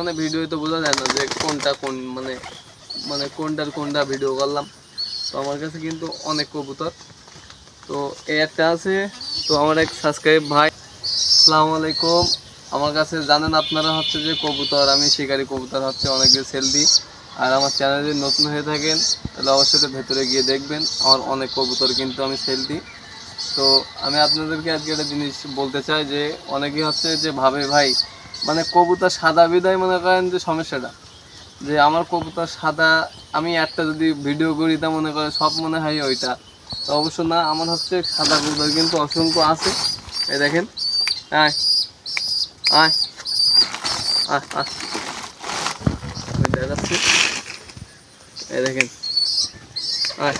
মানে ভিডিও তো বোঝা যায় না যে কোনটা কোন মানে মানে কোনটার কোনটা ভিডিও করলাম। তো আমার কাছে কিন্তু অনেক কবুতর। তো এই একটা আছে, তো আমার এক সাবস্ক্রাইব ভাই, আসসালামু আলাইকুম। আমার কাছে জানেন আপনারা হচ্ছে যে কবুতর, আমি শিকারি কবুতর হচ্ছে অনেক সেল দিই আর আমার চ্যানেলে নতুন হয়ে থাকেন, তাহলে অবশ্যই ভেতরে গিয়ে দেখবেন। আমার অনেক কবুতর কিন্তু আমি সেল দিই তো আমি আপনাদেরকে আজকে একটা জিনিস বলতে চাই যে অনেকেই হচ্ছে যে ভাবে, ভাই মানে কবুতর সাদা, বিদায় মনে করেন যে সমস্যাটা। যে আমার কবুতর সাদা, আমি একটা যদি ভিডিও করি তা মনে করে সব মনে হয় ওইটা। তো অবশ্য না, আমার হচ্ছে সাদা কবুতর কিন্তু অসংখ্য আছে। এই দেখেন, আয় আয় আয় আয়। এই দেখেন, আয়।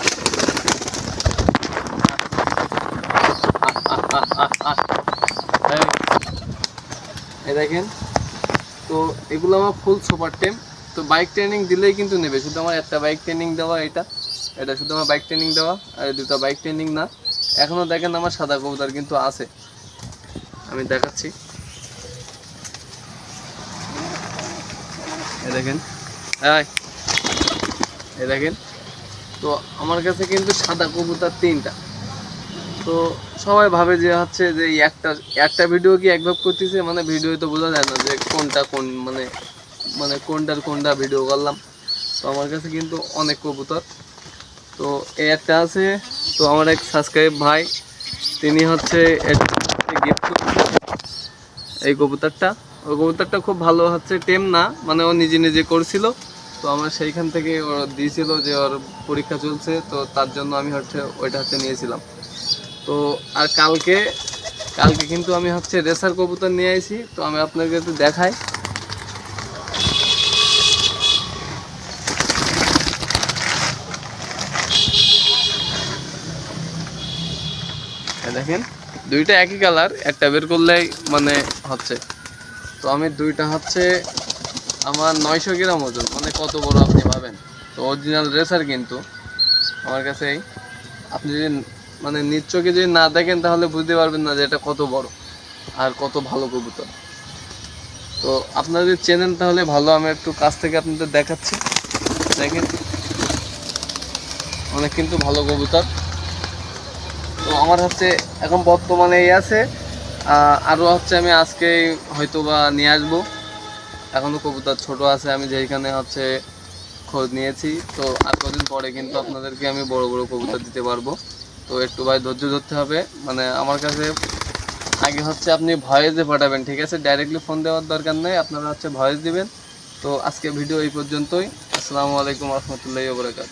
এই দেখেন। তো এগুলো আমার ফুল সুপার টেম তো বাইক ট্রেনিং দিলেই কিন্তু নেবে। শুধু আমার একটা বাইক ট্রেনিং দেওয়া, এটা। এটা শুধু আমার বাইক ট্রেনিং দেওয়া, আর দুটো বাইক ট্রেনিং না। এখনও দেখেন আমার সাদা কবুতর কিন্তু আছে। আমি দেখাচ্ছি। এই দেখেন। এই। এই দেখেন। তো আমার কাছে কিন্তু সাদা কবুতর তিনটা। তো সবাই ভাবে যে হচ্ছে যে একটা একটা ভিডিও কি একভাবে করতেছে? মানে ভিডিও তো বোঝা যায় না যে কোনটা কোন মানে মানে কোনটার কোনটা ভিডিও করলাম। তো আমার কাছে কিন্তু অনেক কবুতর। তো এই একটা আছে। তো আমার এক সাবস্ক্রাইব ভাই, তিনি হচ্ছে এই কবুতরটা। ওই কবুতরটা খুব ভালো হচ্ছে টেম না মানে ও নিজে নিজে করছিল। তো আমার সেইখান থেকে ও দিয়েছিল যে ওর পরীক্ষা চলছে, তো তার জন্য আমি হচ্ছে ওইটা হচ্ছে নিয়েছিলাম। তো, আর কালকে কালকে কিন্তু আমি হচ্ছে রেসার কবুতর নিয়ে আইছি, তো আমি আপনাকে একটু দেখাই। দেখেন, দুইটা একই কালার, একটা বের করলেই মানে হচ্ছে। তো আমি দুইটা হচ্ছে আমার নয়শো গ্রাম ওজন মানে কত বড় আপনি পাবেন। তো অরিজিনাল রেসার কিন্তু, আমার কাছে আপনি যদি মানে নিজ চোখে যদি না দেখেন, তাহলে বুঝতে পারবেন না যে এটা কত বড় আর কত ভালো কবুতর। তো আপনারা যদি চেনেন, তাহলে ভালো, আমি একটু কাছ থেকে আপনাদের দেখাচ্ছি। দেখেন, অনেক কিন্তু ভালো কবুতর। তো আমার হচ্ছে এখন বর্তমানে এই আছে। আরও হচ্ছে আমি আজকে হয়তো বা নিয়ে আসব। এখনও কবুতর ছোট আছে, আমি যেখানে হচ্ছে খোঁজ নিয়েছি। তো আর কদিন পরে কিন্তু আপনাদেরকে আমি বড় বড় কবুতর দিতে পারব। তো একটু ভাই ধৈর্য ধরতে হবে। মানে আমার কাছে আগে হচ্ছে আপনি ভয়েসে পাঠাবেন, ঠিক আছে? ডাইরেক্টলি ফোন দেওয়ার দরকার নেই, আপনারা হচ্ছে ভয়েস দিবেন। তো আজকে ভিডিও এই পর্যন্তই। আসসালামু আলাইকুম রহমতুল্লাহ বরকাত